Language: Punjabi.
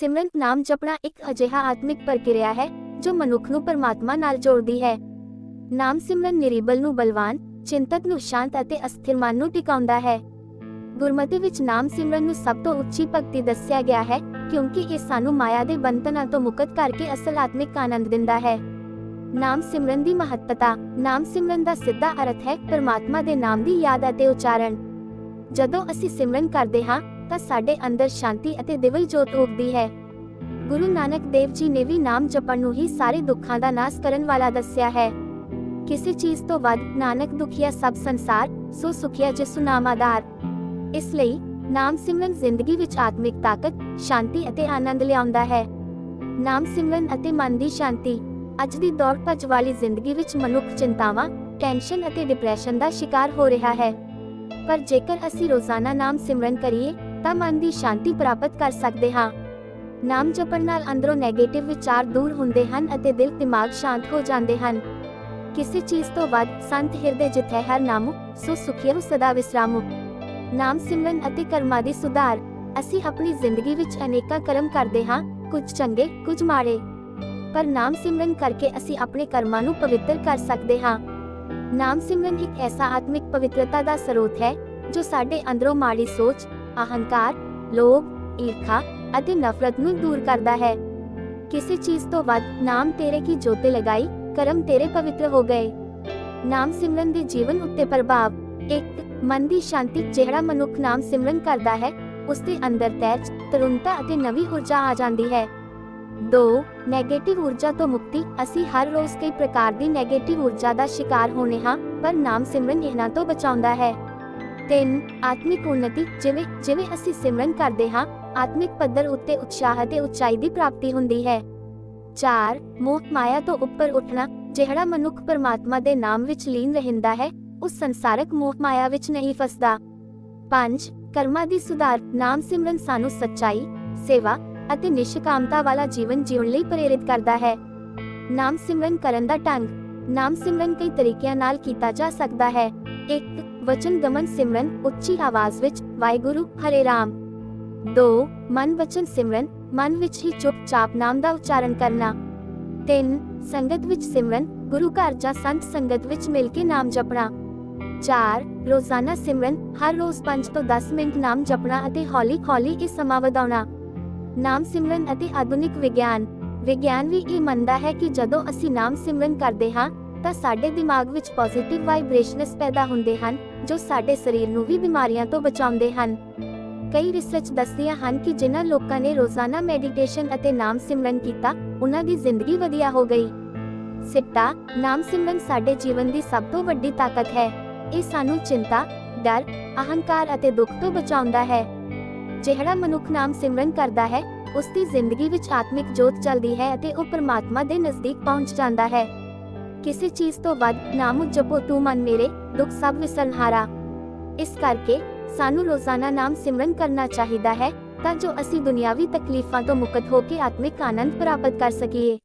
ਸਿਮਰਨ ਨਾਮ ਜਪਣਾ ਇੱਕ ਅਜਿਹਾ ਆਤਮਿਕ ਪ੍ਰਕਿਰਿਆ ਹੈ, ਜੋ ਮਨੁੱਖ ਨੂੰ ਪਰਮਾਤਮਾ ਨਾਲ ਜੋੜਦੀ ਹੈ। ਨਾਮ ਸਿਮਰਨ ਨਿਰੀਬਲ ਨੂੰ ਬਲਵਾਨ ਚਿੰਤਕ ਨੂੰ ਸ਼ਾਂਤ ਅਤੇ ਅਸਥਿਰ ਮਨ ਨੂੰ ਟਿਕਾਉਂਦਾ ਹੈ। ਗੁਰਮਤਿ ਵਿੱਚ ਨਾਮ ਸਿਮਰਨ ਨੂੰ ਸਭ ਤੋਂ ਉੱਚੀ ਭਗਤੀ ਦੱਸਿਆ ਗਿਆ ਹੈ, ਕਿਉਂਕਿ ਇਹ ਸਾਨੂੰ ਮਾਇਆ ਦੇ ਬੰਧਨਾਂ ਤੋਂ ਮੁਕਤ ਕਰਕੇ ਅਸਲ ਆਤਮਿਕ ਆਨੰਦ ਦਿੰਦਾ ਹੈ। ਨਾਮ ਸਿਮਰਨ ਦੀ ਮਹੱਤਤਾ, ਨਾਮ ਸਿਮਰਨ ਦਾ ਸਿੱਧਾ ਅਰਥ ਹੈ ਪਰਮਾਤਮਾ ਦੇ ਨਾਮ ਦੀ ਯਾਦ ਅਤੇ ਉਚਾਰਨ। ਜਦੋਂ ਅਸੀਂ ਸਿਮਰਨ ਕਰਦੇ ਹਾਂ ਤਾਂ ਸਾਡੇ ਅੰਦਰ ਸ਼ਾਂਤੀ ਅਤੇ ਦਿਵਲ ਜੋਤ ਉਗਦੀ ਹੈ। ਗੁਰੂ ਨਾਨਕ ਦੇਵ ਜੀ ਨੇ ਵੀ ਨਾਮ ਜਪਣ ਨੂੰ ਹੀ ਸਾਰੇ ਦੁੱਖਾਂ ਦਾ ਨਾਸ਼ ਕਰਨ ਵਾਲਾ ਦੱਸਿਆ ਹੈ। ਕਿਸੇ ਚੀਜ਼ ਤੋਂ ਵੱਧ ਨਾਨਕ ਦੁਖੀਆ ਸਭ ਸੰਸਾਰ, ਸੋ ਸੁਖੀਆ ਜਿਸੁ ਨਾਮ ਆਧਾਰ। ਇਸ ਲਈ ਨਾਮ ਸਿਮਰਨ ਜ਼ਿੰਦਗੀ ਵਿੱਚ ਆਤਮਿਕ ਤਾਕਤ, ਸ਼ਾਂਤੀ ਅਤੇ ਆਨੰਦ ਲਿਆਉਂਦਾ ਹੈ। ਨਾਮ ਸਿਮਰਨ ਅਤੇ ਮਨ ਦੀ ਸ਼ਾਂਤੀ, ਅੱਜ ਦੀ ਦੌੜ ਭੱਜ ਵਾਲੀ ਜ਼ਿੰਦਗੀ ਵਿੱਚ ਮਨੁੱਖ ਚਿੰਤਾਵਾਂ, ਟੈਨਸ਼ਨ ਅਤੇ ਡਿਪਰੈਸ਼ਨ ਦਾ ਸ਼ਿਕਾਰ ਹੋ ਰਿਹਾ ਹੈ। ਪਰ ਜੇਕਰ ਅਸੀਂ ਰੋਜ਼ਾਨਾ ਨਾਮ ਸਿਮਰਨ ਕਰੀਏ ਤਾਂ ਮਨ ਦੀ ਸ਼ਾਂਤੀ ਪ੍ਰਾਪਤ ਕਰ ਸਕਦੇ ਹਾਂ। ਨਾਮ ਜਪਣ ਨਾਲ ਅੰਦਰੋਂ 네ਗੇਟਿਵ ਵਿਚਾਰ ਦੂਰ ਹੁੰਦੇ ਹਨ ਅਤੇ ਦਿਲ, ਦਿਮਾਗ ਸ਼ਾਂਤ ਹੋ ਜਾਂਦੇ ਹਨ। ਕਿਸੇ ਚੀਜ਼ ਤੋਂ ਵੱਧ ਸੰਤ ਹਿਰਦੇ ਜਿੱਥੇ ਹਰ ਨਾਮੁ, ਸੋ ਸੁਖੀਓ ਸਦਾ ਵਿਸਰਾਮੁ। ਨਾਮ ਸਿਮਰਨ ਅਤੇ ਕਰਮਾਂ ਦੀ ਸੁਧਾਰ। ਅਸੀਂ ਆਪਣੀ ਜ਼ਿੰਦਗੀ ਵਿੱਚ ਅਨੇਕਾਂ ਕਰਮ ਕਰਦੇ ਹਾਂ, ਕੁਝ ਚੰਗੇ, ਕੁਝ ਮਾੜੇ। ਪਰ ਨਾਮ ਸਿਮਰਨ ਕਰਕੇ ਅਸੀਂ ਆਪਣੇ ਕਰਮਾਂ ਨੂੰ ਪਵਿੱਤਰ ਕਰ ਸਕਦੇ ਹਾਂ। ਨਾਮ ਸਿਮਰਨ ਇੱਕ ਐਸਾ ਆਤਮਿਕ ਪਵਿੱਤਰਤਾ ਦਾ ਸਰੋਤ ਹੈ, ਜੋ ਸਾਡੇ ਅੰਦਰੋਂ ਮਾੜੀ ਸੋਚ ਅਹੰਕਾਰ ਲੋਭ ਈਰਖਾ ਅਤੇ ਨਫ਼ਰਤ ਨੂੰ ਦੂਰ ਕਰਦਾ ਹੈ ਕਿਸੇ ਚੀਜ਼ ਤੋਂ ਵੱਧ ਨਾਮ ਤੇਰੇ ਕੀ ਜੋਤੇ ਲਗਾਈ ਕਰਮ ਤੇਰੇ ਪਵਿੱਤਰ ਹੋ ਗਏ ਨਾਮ ਸਿਮਰਨ ਦੇ ਜੀਵਨ ਉੱਤੇ ਪ੍ਰਭਾਵ 1 ਮਨ ਦੀ ਸ਼ਾਂਤੀ ਜਿਹੜਾ ਮਨੁੱਖ ਨਾਮ ਸਿਮਰਨ ਕਰਦਾ ਹੈ ਉਸ ਦੇ ਅੰਦਰ ਤੇਜ ਤਰੁਣਤਾ ਅਤੇ ਨਵੀਂ ਊਰਜਾ ਆ ਜਾਂਦੀ ਹੈ 2 네ਗੇਟਿਵ ਊਰਜਾ ਤੋਂ ਮੁਕਤੀ ਅਸੀਂ ਹਰ ਰੋਜ਼ ਕਈ ਪ੍ਰਕਾਰ ਦੀ 네ਗੇਟਿਵ ਊਰਜਾ ਦਾ ਸ਼ਿਕਾਰ ਹੋਨੇ ਹਾਂ ਪਰ ਨਾਮ ਸਿਮਰਨ ਇਹਨਾਂ ਤੋਂ ਬਚਾਉਂਦਾ ਹੈ 3 ਆਤਮਿਕ ਉન્નਤੀ ਜਿਵੇਂ ਜਿਵੇਂ ਅਸੀਂ ਸਿਮਰਨ ਕਰਦੇ ਹਾਂ, ਆਤਮਿਕ ਪੱਧਰ ਉੱਤੇ ਉਤਸ਼ਾਹ ਅਤੇ ਉਚਾਈ ਦੀ ਪ੍ਰਾਪਤੀ ਹੁੰਦੀ ਹੈ। 4 ਮੋਹ ਮਾਇਆ ਤੋਂ ਉੱਪਰ ਉੱਠਣਾ, ਜਿਹੜਾ ਮਨੁੱਖ ਪਰਮਾਤਮਾ ਦੇ ਨਾਮ ਵਿੱਚ ਲੀਨ ਰਹਿੰਦਾ ਹੈ, ਉਸ ਸੰਸਾਰਕ ਮੋਹ ਮਾਇਆ ਵਿੱਚ ਨਹੀਂ ਫਸਦਾ। 5 ਕਰਮਾਂ ਦੀ ਸੁਧਾਰ, ਨਾਮ ਸਿਮਰਨ ਸਾਨੂੰ ਸੱਚਾਈ, ਸੇਵਾ ਅਤੇ ਨਿਸ਼ਕਾਮਤਾ ਵਾਲਾ ਜੀਵਨ ਜਿਉਣ ਲਈ ਪ੍ਰੇਰਿਤ ਕਰਦਾ ਹੈ। ਨਾਮ ਸਿਮਰਨ ਕਰਨ ਦਾ ਢੰਗ, ਨਾਮ ਸਿਮਰਨ ਕਈ ਤਰੀਕਿਆਂ ਨਾਲ ਕੀਤਾ ਜਾ ਸਕਦਾ ਹੈ। 1 ਵਚਨ ਗਮਨ ਸਿਮਰਨ ਉੱਚੀ ਆਵਾਜ਼ ਵਿੱਚ ਵਾਹਿਗੁਰੂ ਹਰੇ ਰਾਮ 2 ਮਨ ਵਚਨ ਸਿਮਰਨ ਮਨ ਵਿੱਚ ਹੀ ਚੁੱਪਚਾਪ ਨਾਮ ਦਾ ਉਚਾਰਨ ਕਰਨਾ 3 ਸੰਗਤ ਵਿੱਚ ਸਿਮਰਨ ਗੁਰੂ ਘਰ ਜਾਂ ਸੰਤ ਸੰਗਤ ਵਿੱਚ ਮਿਲ ਕੇ ਨਾਮ ਜਪਣਾ 4 ਰੋਜ਼ਾਨਾ ਸਿਮਰਨ ਹਰ ਰੋਜ਼ 5 ਤੋਂ 10 ਮਿੰਟ ਨਾਮ ਜਪਣਾ ਅਤੇ ਹੌਲੀ-ਹੌਲੀ ਇਹ ਸਮਾਂ ਵਧਾਉਣਾ ਨਾਮ ਸਿਮਰਨ ਅਤੇ ਆਧੁਨਿਕ ਵਿਗਿਆਨ ਵਿਗਿਆਨ ਵੀ ਇਹ ਮੰਨਦਾ ਹੈ ਕਿ ਜਦੋਂ ਅਸੀਂ ਨਾਮ ਸਿਮਰਨ ਕਰਦੇ ਹਾਂ ਤਾਂ ਸਾਡੇ ਦਿਮਾਗ ਵਿੱਚ ਪੋਜ਼ਿਟਿਵ ਵਾਈਬ੍ਰੇਸ਼ਨਸ ਪੈਦਾ ਹੁੰਦੇ ਹਨ, ਜੋ ਸਾਡੇ ਸਰੀਰ ਨੂੰ ਵੀ ਬਿਮਾਰੀਆਂ ਤੋਂ ਬਚਾਉਂਦੇ ਹਨ। ਕਈ ਰਿਸਰਚ ਦੱਸਦੀਆਂ ਹਨ ਕਿ ਜਿਨ੍ਹਾਂ ਲੋਕਾਂ ਨੇ ਰੋਜ਼ਾਨਾ ਮੈਡੀਟੇਸ਼ਨ ਅਤੇ ਨਾਮ ਸਿਮਰਨ ਕੀਤਾ, ਉਹਨਾਂ ਦੀ ਜ਼ਿੰਦਗੀ ਵਧੀਆ ਹੋ ਗਈ। ਸਿੱਟਾ, ਨਾਮ ਸਿਮਰਨ ਸਾਡੇ ਜੀਵਨ ਦੀ ਸਭ ਤੋਂ ਵੱਡੀ ਤਾਕਤ ਹੈ। ਇਹ ਸਾਨੂੰ ਚਿੰਤਾ, ਡਰ, ਅਹੰਕਾਰ ਅਤੇ ਦੁੱਖ ਤੋਂ ਬਚਾਉਂਦਾ ਹੈ। ਜਿਹੜਾ ਮਨੁੱਖ ਨਾਮ ਸਿਮਰਨ ਕਰਦਾ ਹੈ ਉਸ ਦੀ ਜ਼ਿੰਦਗੀ ਵਿੱਚ ਆਤਮਿਕ ਜੋਤ ਚਲਦੀ ਹੈ ਅਤੇ ਉਹ ਪਰਮਾਤਮਾ ਦੇ ਨਜ਼ਦੀਕ ਪਹੁੰਚ ਜਾਂਦਾ ਹੈ। ਕਿਸੇ ਚੀਜ਼ ਤੋਂ ਵੱਧ ਨਾਮ ਜਪੋ ਤੂੰ ਮਨ ਮੇਰੇ ਦੁੱਖ ਸਭ ਵਿਸਰਨਹਾਰਾ ਇਸ ਕਰਕੇ ਸਾਨੂੰ ਰੋਜ਼ਾਨਾ ਨਾਮ ਸਿਮਰਨ ਕਰਨਾ ਚਾਹੀਦਾ ਹੈ ਤਾਂ ਜੋ ਅਸੀਂ ਦੁਨਿਆਵੀ ਤਕਲੀਫਾਂ ਤੋਂ ਮੁਕਤ ਹੋ ਕੇ ਆਤਮਿਕ ਆਨੰਦ ਪ੍ਰਾਪਤ ਕਰ ਸਕੀਏ